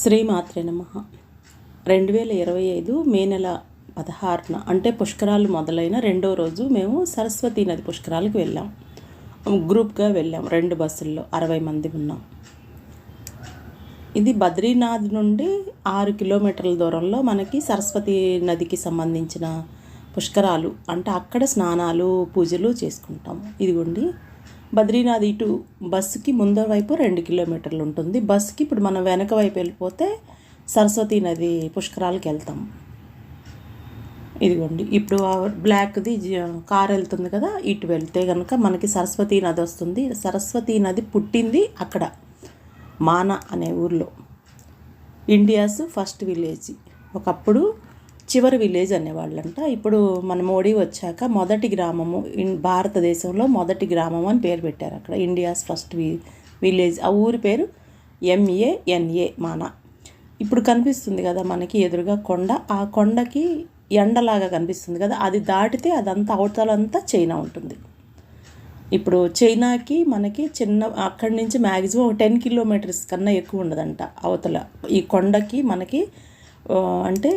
శ్రీమాత్రే నమ. రెండు వేల ఇరవై ఐదు మే నెల పదహారున అంటే పుష్కరాలు మొదలైన రెండో రోజు మేము సరస్వతీ నది పుష్కరాలకు వెళ్ళాం. గ్రూప్గా వెళ్ళాం రెండు బస్సుల్లో అరవై మంది ఉన్నాం. ఇది బద్రీనాథ్ నుండి ఆరు కిలోమీటర్ల దూరంలో మనకి సరస్వతి నదికి సంబంధించిన పుష్కరాలు అంటే అక్కడ స్నానాలు పూజలు చేసుకుంటాం. ఇదిగోండి బద్రీనాథ్ ఇటు బస్సుకి ముందర వైపు రెండు కిలోమీటర్లు ఉంటుంది. బస్సుకి ఇప్పుడు మనం వెనక వైపు వెళ్ళిపోతే సరస్వతీ నది పుష్కరాలకు వెళ్తాం. ఇదిగోండి. ఇప్పుడు బ్లాక్ది కార్ వెళ్తుంది కదా ఇటు వెళ్తే కనుక మనకి సరస్వతీ నది వస్తుంది. సరస్వతీ నది పుట్టింది అక్కడ మాన అనే ఊర్లో. India's first village. ఒకప్పుడు చివరి విలేజ్ అనేవాళ్ళంట. ఇప్పుడు మన మోడీ వచ్చాక మొదటి గ్రామము ఇన్ భారతదేశంలో మొదటి గ్రామం అని పేరు పెట్టారు అక్కడ. ఇండియాస్ ఫస్ట్ వి విలేజ్. ఆ ఊరి పేరు ఎంఏఎన్ఏ మాన. ఇప్పుడు కనిపిస్తుంది కదా మనకి ఎదురుగా కొండ. ఆ కొండకి ఎండలాగా కనిపిస్తుంది కదా. అది దాటితే అదంతా అవతలంతా చైనా ఉంటుంది. ఇప్పుడు చైనాకి మనకి చిన్న అక్కడి నుంచి మ్యాక్సిమం టెన్ కిలోమీటర్స్ కన్నా ఎక్కువ ఉండదంట. అవతల ఈ కొండకి మనకి అంటే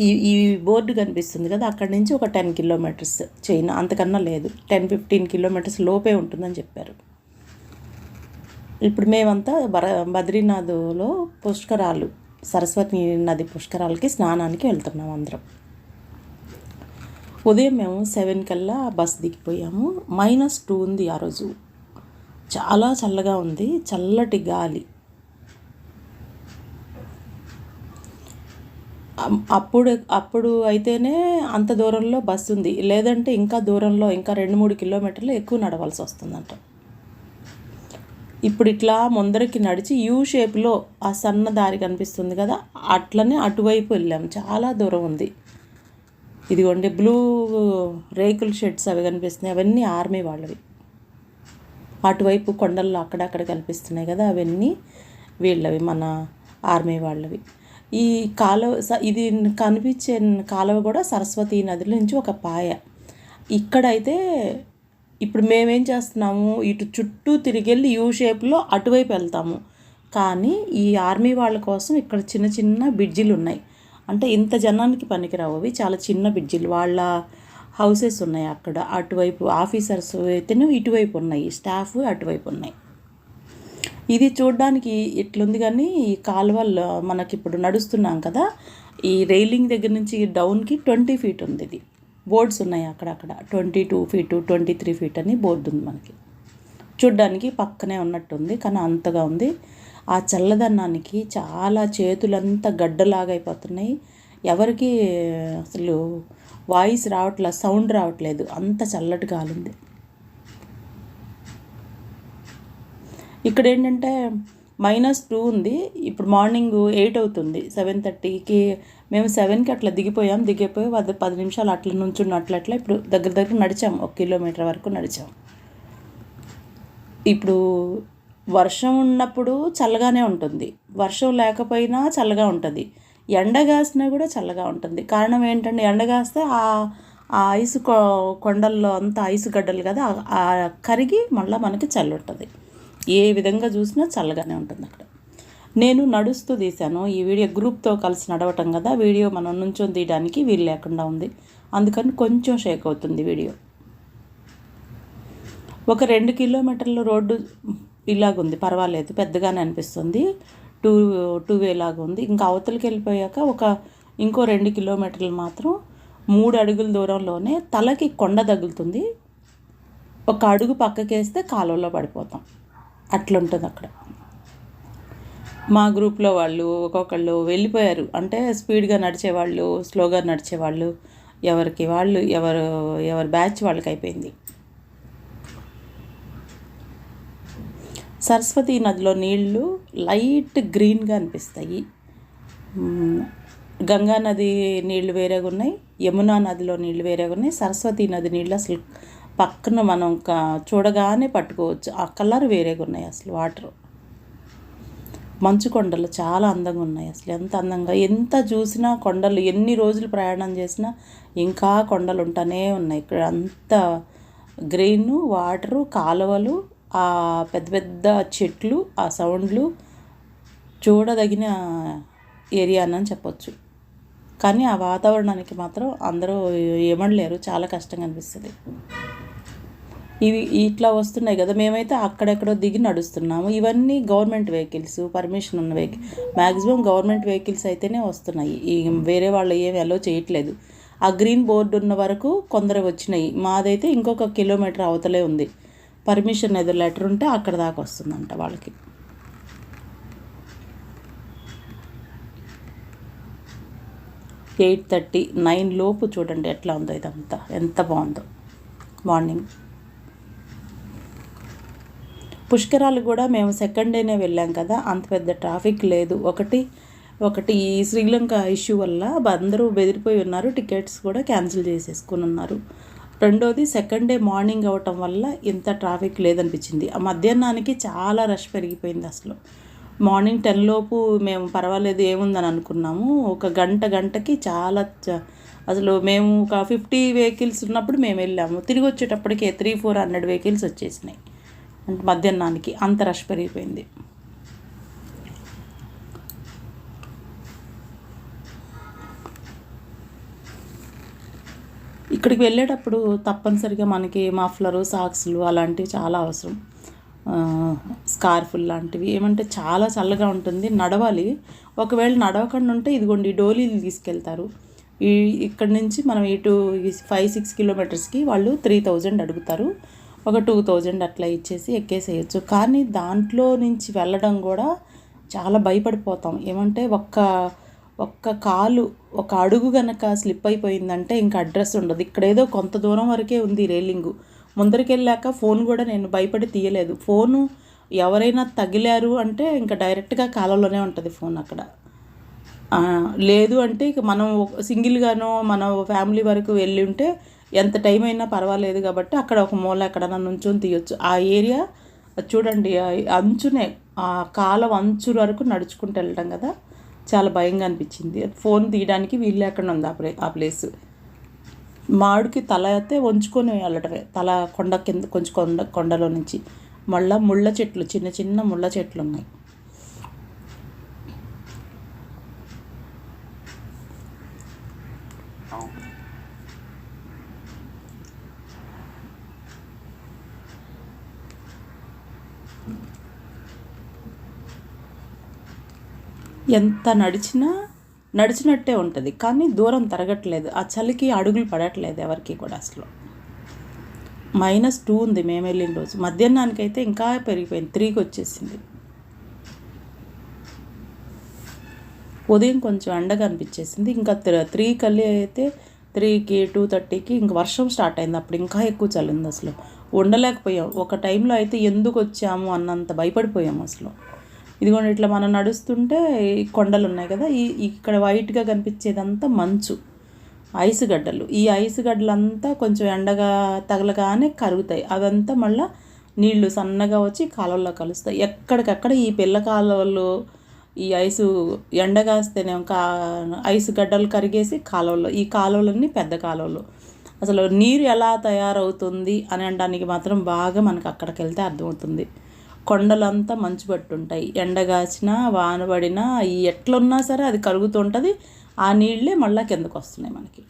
ఈ ఈ బోర్డు కనిపిస్తుంది కదా అక్కడి నుంచి ఒక టెన్ కిలోమీటర్స్ చైనా అంతకన్నా లేదు. టెన్ ఫిఫ్టీన్ కిలోమీటర్స్ లోపే ఉంటుందని చెప్పారు. ఇప్పుడు మేమంతా బర బద్రీనాథ్లో పుష్కరాలు సరస్వతి నది పుష్కరాలకి స్నానానికి వెళ్తున్నాం అందరం. ఉదయం మేము సెవెన్ కల్లా బస్ దిగిపోయాము. మైనస్ టూ ఉంది ఆ రోజు. చాలా చల్లగా ఉంది చల్లటి గాలి. అప్పుడు అప్పుడు అయితేనే అంత దూరంలో బస్సు ఉంది. లేదంటే ఇంకా దూరంలో ఇంకా రెండు మూడు కిలోమీటర్లు ఎక్కువ నడవాల్సి వస్తుందంట. ఇప్పుడు ఇట్లా ముందరికి నడిచి యూ షేప్లో ఆ సన్న దారి కనిపిస్తుంది కదా అట్లనే అటువైపు వెళ్ళాం. చాలా దూరం ఉంది. ఇదిగోండి బ్లూ రేకుల షెడ్స్ అవి కనిపిస్తున్నాయి. అవన్నీ ఆర్మీ వాళ్ళవి. అటువైపు కొండల్లో అక్కడక్కడ కనిపిస్తున్నాయి కదా అవన్నీ వీళ్ళవి మన ఆర్మీ వాళ్ళవి. ఈ కాలువ స- ఇది కనిపించే కాలువ కూడా సరస్వతి నది నుంచి ఒక పాయ. ఇక్కడైతే ఇప్పుడు మేమేం చేస్తున్నాము ఇటు చుట్టూ తిరిగెళ్ళి యూ షేప్లో అటువైపు వెళ్తాము. కానీ ఈ ఆర్మీ వాళ్ళ కోసం ఇక్కడ చిన్న చిన్న బ్రిడ్జిలు ఉన్నాయి. అంటే ఇంత జనానికి పనికిరావు అవి చాలా చిన్న బ్రిడ్జిలు. వాళ్ళ హౌసెస్ ఉన్నాయి అక్కడ. అటువైపు ఆఫీసర్స్ అయితేనే ఇటువైపు ఉన్నాయి స్టాఫ్ అటువైపు ఉన్నాయి. ఇది చూడడానికి ఇట్లుంది కానీ ఈ కాలువల్లో మనకి ఇప్పుడు నడుస్తున్నాం కదా ఈ రైలింగ్ దగ్గర నుంచి డౌన్కి ట్వంటీ ఫీట్ ఉంది ఇది. బోర్డ్స్ ఉన్నాయి అక్కడక్కడ. Twenty two feet twenty three feet అని బోర్డు ఉంది మనకి. చూడ్డానికి పక్కనే ఉన్నట్టుంది కానీ అంతగా ఉంది. ఆ చల్లదనానికి చాలా చేతులంతా గడ్డలాగా అయిపోతున్నాయి ఎవరికి అసలు వాయిస్ రావట్లేదు సౌండ్ రావట్లేదు. అంత చల్లటి గాలి ఇక్కడ ఏంటంటే మైనస్ టూ ఉంది. ఇప్పుడు మార్నింగ్ ఎయిట్ అవుతుంది సెవెన్ థర్టీకి. మేము సెవెన్కి అట్లా దిగిపోయాం. దిగిపోయి పది పది నిమిషాలు అట్లా నుంచున్న అట్లా అట్లా ఇప్పుడు దగ్గర దగ్గర నడిచాం. ఒక కిలోమీటర్ వరకు నడిచాం. ఇప్పుడు వర్షం ఉన్నప్పుడు చల్లగానే ఉంటుంది. వర్షం లేకపోయినా చల్లగా ఉంటుంది. ఎండ కాసినా కూడా చల్లగా ఉంటుంది. కారణం ఏంటంటే ఎండ కాస్తే ఆ ఆ ఐసు కొ- కొండల్లో అంతా ఐసు గడ్డలు కదా ఆ- కరిగి మళ్ళీ మనకి చల్లుంటుంది ఉంటుంది. ఏ విధంగా చూసినా చల్లగానే ఉంటుంది అక్కడ. నేను నడుస్తూ తీశాను. ఈ వీడియో గ్రూప్తో కలిసి నడవటం కదా వీడియో మనం నుంచొని తీయడానికి వీలు లేకుండా ఉంది. అందుకని కొంచెం షేక్ అవుతుంది వీడియో. ఒక రెండు కిలోమీటర్ల రోడ్డు ఇలాగుంది. పర్వాలేదు పెద్దగానే అనిపిస్తుంది. టూ టూ వే లాగా ఉంది ఇంకా అవతలకి వెళ్ళిపోయాక ఒక ఇంకో రెండు కిలోమీటర్లు మాత్రం మూడు అడుగుల దూరంలోనే తలకి కొండ తగులుతుంది. ఒక అడుగు పక్కకేస్తే కాలువలో పడిపోతాం. అట్లుంటుంది అక్కడ. మా గ్రూప్లో వాళ్ళు ఒక్కొక్కళ్ళు వెళ్ళిపోయారు. అంటే స్పీడ్గా నడిచేవాళ్ళు స్లోగా నడిచేవాళ్ళు ఎవరికి వాళ్ళు ఎవరు ఎవరి బ్యాచ్ వాళ్ళకి అయిపోయింది సరస్వతి నదిలో నీళ్ళు లైట్ గ్రీన్గా అనిపిస్తాయి. గంగా నది నీళ్ళు వేరేగా ఉన్నాయి యమునా నదిలో నీళ్ళు వేరేగా ఉన్నాయి సరస్వతి నది నీళ్ళు అసలు పక్కన మనం చూడగానే పట్టుకోవచ్చు. ఆ కలర్ వేరేగా ఉన్నాయి అసలు వాటర్. మంచు కొండలు చాలా అందంగా ఉన్నాయి అసలు. ఎంత అందంగా ఎంత చూసినా కొండలు ఎన్ని రోజులు ప్రయాణం చేసినా ఇంకా కొండలు ఉంటానే ఉన్నాయి. ఇక్కడ అంత గ్రీను వాటరు కాలువలు ఆ పెద్ద పెద్ద చెట్లు ఆ సౌండ్లు చూడదగిన ఏరియా అని చెప్పొచ్చు. కానీ ఆ వాతావరణానికి మాత్రం అందరూ ఏమనలేరు. చాలా కష్టంగా అనిపిస్తుంది. ఇవి ఇట్లా వస్తున్నాయి కదా మేమైతే అక్కడెక్కడో దిగి నడుస్తున్నాము. ఇవన్నీ గవర్నమెంట్ వెహికల్స్ పర్మిషన్ ఉన్న వెహికల్ మ్యాక్సిమం గవర్నమెంట్ వెహికల్స్ అయితేనే వస్తున్నాయి. ఈ వేరే వాళ్ళు ఏమి అలో చేయట్లేదు. ఆ గ్రీన్ బోర్డు ఉన్న వరకు కొందరు వచ్చినాయి. మాదైతే ఇంకొక కిలోమీటర్ అవతలే ఉంది. పర్మిషన్ ఏదో లెటర్ ఉంటే అక్కడ దాకా వస్తుందంట వాళ్ళకి. ఎయిట్ థర్టీ నైన్ లోపు చూడండి ఎట్లా ఉందో ఇదంతా. ఎంత బాగుందో. మార్నింగ్. పుష్కరాలు కూడా మేము సెకండ్ డేనే వెళ్ళాం కదా అంత పెద్ద ట్రాఫిక్ లేదు. ఒకటి ఒకటి ఈ శ్రీలంక ఇష్యూ వల్ల అందరూ బెదిరిపోయి ఉన్నారు టికెట్స్ కూడా క్యాన్సిల్ చేసేసుకుని ఉన్నారు. రెండోది సెకండ్ డే మార్నింగ్ అవ్వటం వల్ల ఇంత ట్రాఫిక్ లేదనిపించింది. ఆ మధ్యాహ్నానికి చాలా రష్ పెరిగిపోయింది అసలు. మార్నింగ్ టెన్ లోపు మేము పర్వాలేదు ఏముందని అనుకున్నాము. ఒక గంట గంటకి చాలా అసలు మేము ఒక ఫిఫ్టీ వెహికల్స్ ఉన్నప్పుడు మేము వెళ్ళాము. తిరిగి వచ్చేటప్పటికే త్రీ ఫోర్ హండ్రెడ్ వెహికల్స్ వచ్చేసినాయి. అంటే మధ్యాహ్నానికి అంత రష్ పెరిగిపోయింది. ఇక్కడికి వెళ్ళేటప్పుడు తప్పనిసరిగా మనకి మఫ్లరు సాక్స్లు అలాంటివి చాలా అవసరం. స్కార్ఫుల్ లాంటివి. ఏమంటే చాలా చల్లగా ఉంటుంది. నడవాలి. ఒకవేళ నడవకుండా ఉంటే ఇదిగోండి డోలీలు తీసుకెళ్తారు. ఈ ఇక్కడి నుంచి మనం ఇటు ఫైవ్ సిక్స్ కిలోమీటర్స్కి వాళ్ళు త్రీ థౌజండ్ అడుగుతారు. ఒక టూ థౌజండ్ అట్లా ఇచ్చేసి ఎక్కేసేయచ్చు. కానీ దాంట్లో నుంచి వెళ్ళడం కూడా చాలా భయపడిపోతాం. ఏమంటే ఒక్క ఒక్క కాలు ఒక అడుగు గనక స్లిప్ అయిపోయిందంటే ఇంకా అడ్రస్ ఉండదు. ఇక్కడ ఏదో కొంత దూరం వరకే ఉంది రేలింగు. ముందరికెళ్ళాక ఫోన్ కూడా నేను భయపడి తీయలేదు. ఫోను ఎవరైనా తగిలారు అంటే ఇంకా డైరెక్ట్గా కాలంలోనే ఉంటుంది ఫోన్ అక్కడ. లేదు అంటే ఇక మనం సింగిల్గానో మన ఫ్యామిలీ వరకు వెళ్ళి ఉంటే ఎంత టైం అయినా పర్వాలేదు కాబట్టి అక్కడ ఒక మూల ఎక్కడన్నా నుంచొని తీయొచ్చు. ఆ ఏరియా చూడండి అంచునే ఆ కాలం అంచు వరకు నడుచుకుంటూ వెళ్ళటం కదా చాలా భయంగా అనిపించింది. ఫోన్ తీయడానికి వీలు లేకుండా ఉంది ఆ ప్లే ఆ ప్లేస్. మామిడికి తల అయితే వంచుకొని వెళ్ళటమే తల కొండ కింద కొంచెం కొండ కొండలో నుంచి. మళ్ళీ ముళ్ళ చెట్లు చిన్న చిన్న ముళ్ళ చెట్లు ఉన్నాయి. ఎంత నడిచినా నడిచినట్టే ఉంటుంది. కానీ దూరం తరగట్లేదు. ఆ చలికి అడుగులు పడట్లేదు ఎవరికి కూడా అసలు. మైనస్ టూ ఉంది. మేము వెళ్ళిన రోజు. మధ్యాహ్నానికి అయితే ఇంకా పెరిగిపోయింది. త్రీకి వచ్చేసింది. ఉదయం కొంచెం ఎండగా అనిపించేసింది. ఇంకా త్రీ కల్లి అయితే త్రీకి టూ థర్టీకి ఇంక వర్షం స్టార్ట్ అయింది. అప్పుడు ఇంకా ఎక్కువ చల్లింది అసలు. ఉండలేకపోయాం. ఒక టైంలో అయితే ఎందుకు వచ్చాము అన్నంత భయపడిపోయాము అసలు. ఇదిగోండి ఇట్లా మనం నడుస్తుంటే కొండలు ఉన్నాయి కదా ఈ ఇక్కడ వైట్గా కనిపించేదంతా మంచు. ఐస్ గడ్డలు. ఈ ఐస్ గడ్డలంతా కొంచెం ఎండగా తగలగానే కరుగుతాయి. అదంతా మళ్ళీ నీళ్ళు సన్నగా వచ్చి కాలువల్లో కలుస్తాయి. ఎక్కడికక్కడ ఈ పిల్ల కాలువలు ఈ ఐసు ఎండగాస్తేనే కా ఐసు గడ్డలు కరిగేసి కాలువలో ఈ కాలువలన్నీ పెద్ద కాలువలు. అసలు నీరు ఎలా తయారవుతుంది అని అనడానికి మాత్రం బాగా మనకు అక్కడికి వెళ్తే అర్థమవుతుంది. కొండలంతా మంచు పట్టుంటాయి. ఎండగాచినా వాన పడినా ఎట్లున్నా సరే అది కరుగుతుంటుంది ఆ నీళ్ళే మళ్ళీ కిందకు వస్తున్నాయి మనకి.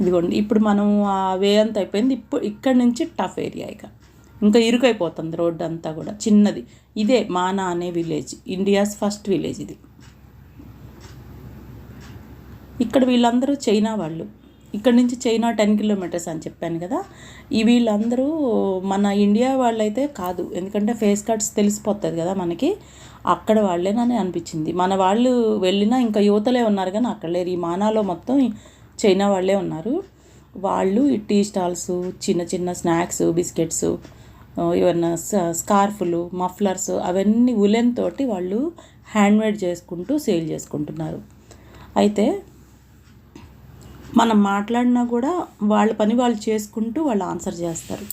ఇదిగోండి ఇప్పుడు మనం ఆ వే అంత అయిపోయింది. ఇప్పుడు ఇక్కడి నుంచి టఫ్ ఏరియా ఇక. ఇంకా ఇరుకైపోతుంది రోడ్డు అంతా కూడా. చిన్నది. ఇదే మానా అనే విలేజ్. ఇండియాస్ ఫస్ట్ విలేజ్ ఇది. ఇక్కడ వీళ్ళందరూ చైనా వాళ్ళు. ఇక్కడ నుంచి చైనా టెన్ కిలోమీటర్స్ అని చెప్పాను కదా. ఈ వీళ్ళందరూ మన ఇండియా వాళ్ళైతే కాదు. ఎందుకంటే ఫేస్ కట్స్ తెలిసిపోతుంది కదా మనకి. అక్కడ వాళ్ళేనని అనిపించింది. మన వాళ్ళు వెళ్ళినా ఇంకా యువతలే ఉన్నారు కానీ అక్కడ లేరు. ఈ మానాలో మొత్తం చైనా వాళ్ళే ఉన్నారు. వాళ్ళు ఈ టీ స్టాల్స్ చిన్న చిన్న స్నాక్స్ బిస్కెట్స్ ఏమన్నా స్కార్ఫులు మఫ్లర్స్ అవన్నీ ఉలెన్ తోటి వాళ్ళు హ్యాండ్మేడ్ చేసుకుంటూ సేల్ చేసుకుంటున్నారు. అయితే మనం మాట్లాడినా కూడా వాళ్ళ పని వాళ్ళు చేసుకుంటూ వాళ్ళు ఆన్సర్ చేస్తారు.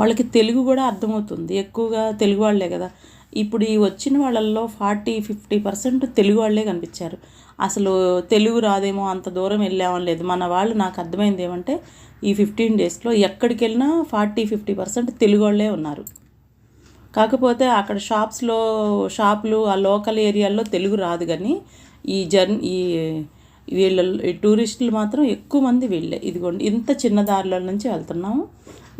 వాళ్ళకి తెలుగు కూడా అర్థమవుతుంది. ఎక్కువగా తెలుగు వాళ్ళే కదా. ఇప్పుడు ఈ వచ్చిన వాళ్ళల్లో ఫార్టీ ఫిఫ్టీ పర్సెంట్ తెలుగు వాళ్ళే కనిపించారు. అసలు తెలుగు రాదేమో అంత దూరం వెళ్ళామని లేదు. మన వాళ్ళు నాకు అర్థమైంది ఏమంటే ఈ ఫిఫ్టీన్ డేస్లో ఎక్కడికి వెళ్ళినా ఫార్టీ ఫిఫ్టీ పర్సెంట్ తెలుగు వాళ్ళే ఉన్నారు. కాకపోతే అక్కడ షాప్స్లో షాపులు ఆ లోకల్ ఏరియాల్లో తెలుగు రాదు కానీ ఈ జర్ ఈ వీళ్ళ ఈ టూరిస్టులు మాత్రం ఎక్కువ మంది వీళ్ళే. ఇదిగోండి ఇంత చిన్న దారిలో నుంచి వెళ్తున్నాము.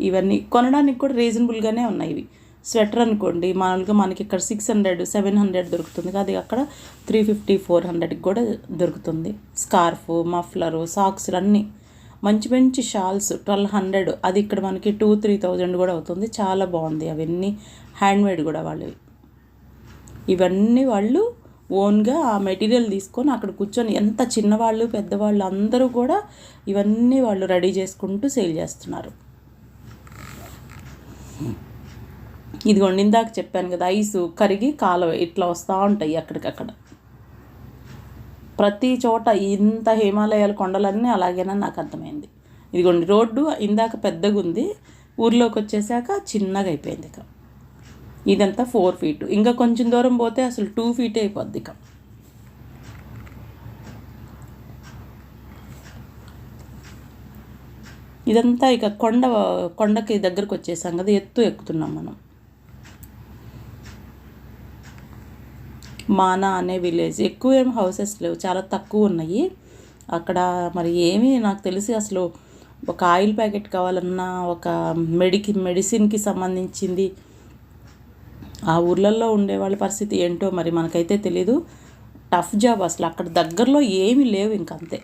ఇవన్నీ కొనడానికి కూడా రీజనబుల్గానే ఉన్నాయి ఇవి. స్వెటర్ అనుకోండి మామూలుగా మనకి ఇక్కడ సిక్స్ హండ్రెడ్ సెవెన్ హండ్రెడ్ దొరుకుతుంది అది అక్కడ త్రీ ఫిఫ్టీ ఫోర్ హండ్రెడ్కి కూడా దొరుకుతుంది. స్కార్ఫ్ మఫ్లరు సాక్స్లు అన్నీ. మంచి మంచి షాల్స్ ట్వెల్వ్ హండ్రెడ్. అది ఇక్కడ మనకి టూ త్రీ థౌజండ్ కూడా అవుతుంది. చాలా బాగుంది. అవన్నీ హ్యాండ్మేడ్ కూడా వాళ్ళవి ఇవన్నీ వాళ్ళు ఓన్గా ఆ మెటీరియల్ తీసుకొని అక్కడ కూర్చొని ఎంత చిన్నవాళ్ళు పెద్దవాళ్ళు అందరూ కూడా ఇవన్నీ వాళ్ళు రెడీ చేసుకుంటూ సేల్ చేస్తున్నారు. ఇదిగోండి ఇందాక చెప్పాను కదా ఐస్ కరిగి కాలువ ఇట్లా వస్తూ ఉంటాయి అక్కడికక్కడ. ప్రతి చోట ఇంత హిమాలయాల కొండలన్నీ అలాగేనని నాకు అర్థమైంది. ఇదిగోండి రోడ్డు ఇందాక పెద్దగా ఉంది ఊర్లోకి వచ్చేసాక చిన్నగా అయిపోయింది ఇక. ఇదంతా ఫోర్ ఫీట్ ఇంకా కొంచెం దూరం పోతే అసలు టూ ఫీట్ అయిపోద్ది ఇక. ఇదంతా ఇక కొండ కొండకి దగ్గరకు వచ్చేసాం కదా ఎత్తు ఎక్కుతున్నాం మనం. మానా అనే విలేజ్. ఎక్కువ ఏం హౌసెస్ లేవు. చాలా తక్కువ ఉన్నాయి. అక్కడ మరి ఏమీ నాకు తెలిసి అసలు ఒక ఆయిల్ ప్యాకెట్ కావాలన్నా ఒక మెడికి మెడిసిన్కి సంబంధించింది ఆ ఊర్లలో ఉండే వాళ్ళ పరిస్థితి ఏంటో మరి మనకైతే తెలీదు. టఫ్ జాబ్ అసలు. అక్కడ దగ్గరలో ఏమీ లేవు ఇంకంతే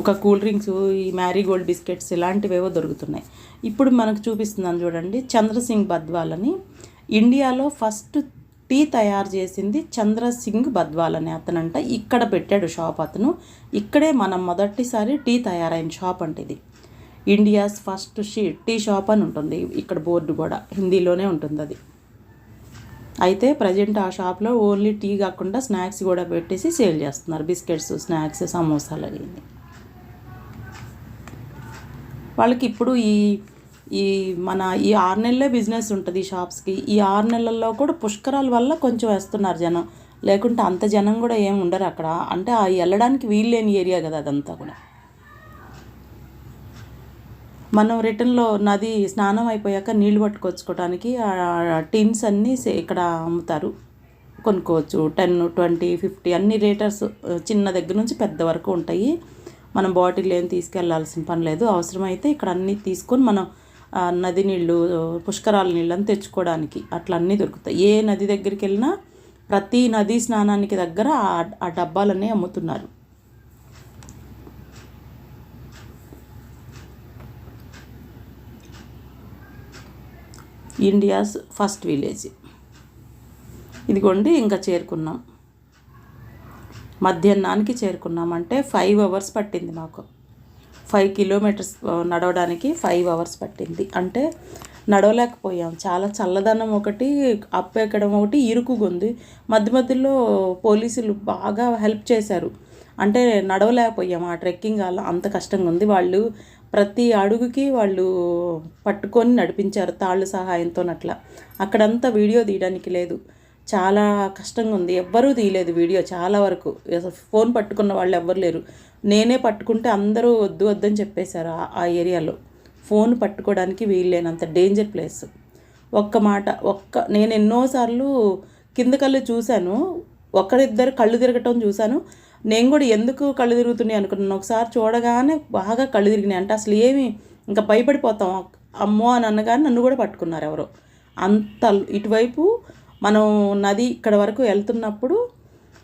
ఒక కూల్ డ్రింక్స్ ఈ మ్యారీగోల్డ్ బిస్కెట్స్ ఇలాంటివేవో దొరుకుతున్నాయి. ఇప్పుడు మనకు చూపిస్తున్నాను చూడండి చంద్రసింగ్ బద్వాల్ అని. ఇండియాలో ఫస్ట్ టీ తయారు చేసింది చంద్రసింగ్ బద్వాల్ అనే అతనంట. ఇక్కడ పెట్టాడు షాప్ అతను. ఇక్కడే మనం మొదటిసారి టీ తయారైన షాప్ అంటే ఇది. India's first she tea shop అని ఉంటుంది. ఇక్కడ బోర్డు కూడా హిందీలోనే ఉంటుంది అది. అయితే ప్రజెంట్ ఆ షాప్లో ఓన్లీ టీ కాకుండా స్నాక్స్ కూడా పెట్టేసి సేల్ చేస్తున్నారు. బిస్కెట్స్ స్నాక్స్ సమోసాలు అవి వాళ్ళకి ఇప్పుడు ఈ ఈ మన ఈ ఆరు నెలలే బిజినెస్ ఉంటుంది ఈ షాప్స్కి ఈ ఆరు నెలల్లో కూడా పుష్కరాల వల్ల కొంచెం వేస్తున్నారు జనం. లేకుంటే అంత జనం కూడా ఏం ఉండరు అక్కడ. అంటే ఆ వెళ్ళడానికి వీలు లేని ఏరియా కదా అదంతా కూడా. మనం రిటర్న్లో నది స్నానం అయిపోయాక నీళ్ళు పట్టుకొచ్చుకోవడానికి టిన్స్ అన్నీ ఇక్కడ అమ్ముతారు. కొనుక్కోవచ్చు. టెన్ ట్వంటీ ఫిఫ్టీ అన్ని రేటర్స్ చిన్న దగ్గర నుంచి పెద్ద వరకు ఉంటాయి. మనం బాటిల్ ఏం తీసుకెళ్ళాల్సిన పని లేదు. అవసరమైతే ఇక్కడ అన్నీ తీసుకొని మనం నది నీళ్ళు పుష్కరాల నీళ్ళని తెచ్చుకోవడానికి అట్లా అన్నీ దొరుకుతాయి. ఏ నది దగ్గరికి వెళ్ళినా ప్రతి నదీ స్నానానికి దగ్గర ఆ డబ్బాలన్నీ అమ్ముతున్నారు. India's first village. ఇదిగోండి ఇంకా చేరుకున్నాం. మధ్యాహ్నానికి చేరుకున్నామంటే ఫైవ్ అవర్స్ పట్టింది మాకు. ఫైవ్ కిలోమీటర్స్ నడవడానికి ఫైవ్ అవర్స్ పట్టింది. అంటే నడవలేకపోయాం. చాలా చల్లదనం ఒకటి అప్ ఎక్కడం ఒకటి ఇరుకుగుంది మధ్య మధ్యలో పోలీసులు బాగా హెల్ప్ చేశారు. అంటే నడవలేకపోయాం. ఆ ట్రెక్కింగ్ అలా అంత కష్టంగా ఉంది. వాళ్ళు ప్రతి అడుగుకి వాళ్ళు పట్టుకొని నడిపించారు తాళ్ళు సహాయంతో అట్లా. అక్కడంతా వీడియో తీయడానికి లేదు. చాలా కష్టంగా ఉంది ఎవ్వరూ తీయలేదు వీడియో చాలా వరకు. ఫోన్ పట్టుకున్న వాళ్ళు ఎవ్వరు లేరు. నేనే పట్టుకుంటే అందరూ వద్దు వద్దని చెప్పేశారు ఆ ఏరియాలో. ఫోన్ పట్టుకోవడానికి వీల్లేనంత డేంజర్ ప్లేస్. ఒక్క మాట ఒక్క నేను ఎన్నోసార్లు కింద కళ్ళు చూశాను. ఒకరిద్దరు కళ్ళు తిరగటం చూశాను. నేను కూడా ఎందుకు కళ్ళు తిరుగుతున్నాయి అనుకున్నాను. ఒకసారి చూడగానే బాగా కళ్ళు తిరిగినాయి. అంటే అసలు ఏమి ఇంకా భయపడిపోతాం. అమ్మో అని అనగానే నన్ను కూడా పట్టుకున్నారు ఎవరో. అంత ఇటువైపు మనం నది ఇక్కడ వరకు వెళ్తున్నప్పుడు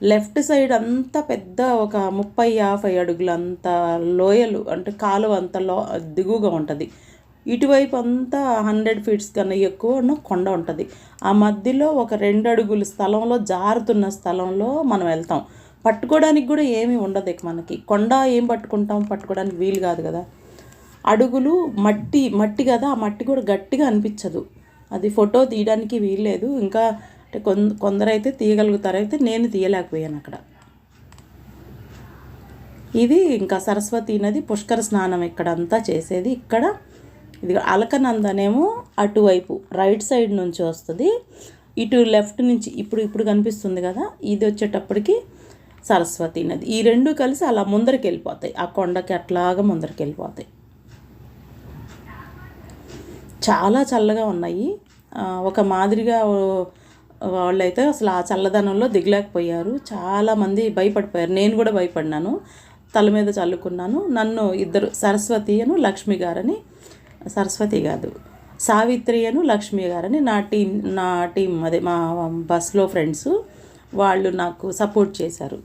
లెఫ్ట్ సైడ్ అంతా పెద్ద ఒక ముప్పై యాభై అడుగులు అంత లోయలు అంటే కాలువ అంత లో దిగువగా ఉంటుంది. ఇటువైపు అంతా హండ్రెడ్ ఫీట్స్ కన్నా ఎక్కువ కొండ ఉంటుంది. ఆ మధ్యలో ఒక రెండు అడుగుల స్థలంలో జారుతున్న స్థలంలో మనం వెళ్తాం. పట్టుకోవడానికి కూడా ఏమీ ఉండదు ఇక మనకి. కొండ ఏం పట్టుకుంటాం? పట్టుకోవడానికి వీలు కాదు కదా. అడుగులు మట్టి మట్టి కదా. ఆ మట్టి కూడా గట్టిగా అనిపించదు. అది ఫోటో తీయడానికి వీల్లేదు. ఇంకా అంటే కొంద కొందరైతే తీయగలుగుతారు. అయితే నేను తీయలేకపోయాను అక్కడ. ఇది ఇంకా సరస్వతి నది పుష్కర స్నానం ఇక్కడ అంతా చేసేది. ఇక్కడ ఇది అలకనందనేమో అటువైపు రైట్ సైడ్ నుంచి వస్తుంది. ఇటు లెఫ్ట్ నుంచి ఇప్పుడు ఇప్పుడు కనిపిస్తుంది కదా ఇది వచ్చేటప్పటికి సరస్వతి నది. ఈ రెండు కలిసి అలా ముందరికి వెళ్ళిపోతాయి. ఆ కొండకి అట్లాగా ముందరికి వెళ్ళిపోతాయి. చాలా చల్లగా ఉన్నాయి. ఒక మాదిరిగా వాళ్ళైతే అసలు ఆ చల్లదనంలో దిగలేకపోయారు. చాలామంది భయపడిపోయారు. నేను కూడా భయపడినాను. తల మీద చల్లుకున్నాను. నన్ను ఇద్దరు సరస్వతి అను లక్ష్మి గారని సరస్వతి కాదు సావిత్రి అను లక్ష్మి గారని నా టీం నా టీం అదే మా బస్లో ఫ్రెండ్స్ వాళ్ళు నాకు సపోర్ట్ చేశారు.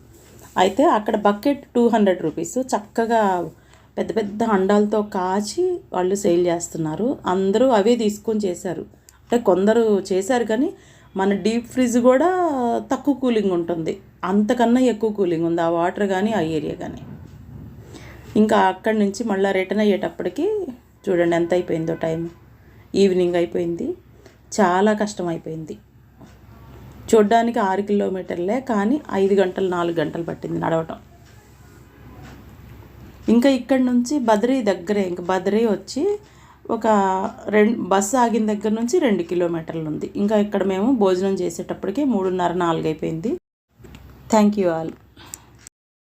అయితే అక్కడ బకెట్ టూ హండ్రెడ్ రూపీస్ చక్కగా పెద్ద పెద్ద అండాలతో కాచి వాళ్ళు సేల్ చేస్తున్నారు. అందరూ అవే తీసుకొని చేశారు. అంటే కొందరు చేశారు కానీ మన డీప్ ఫ్రిడ్జ్ కూడా తక్కువ కూలింగ్ ఉంటుంది. అంతకన్నా ఎక్కువ కూలింగ్ ఉంది. ఆ వాటర్ కానీ ఆ ఏరియా కానీ ఇంకా అక్కడి నుంచి మళ్ళీ రిటర్న్ అయ్యేటప్పటికి చూడండి ఎంత అయిపోయిందో టైం ఈవినింగ్ అయిపోయింది. చాలా కష్టం అయిపోయింది. చూడ్డానికి ఆరు కిలోమీటర్లే కానీ ఐదు గంటలు నాలుగు గంటలు పట్టింది నడవటం. ఇంకా ఇక్కడి నుంచి బద్రీ దగ్గరే ఇంకా బద్రీ వచ్చి ఒక రెండు బస్సు ఆగిన దగ్గర నుంచి రెండు కిలోమీటర్లు ఉంది. ఇంకా ఇక్కడ మేము భోజనం చేసేటప్పటికి మూడున్నర నాలుగు అయిపోయింది థ్యాంక్ యూ ఆల్.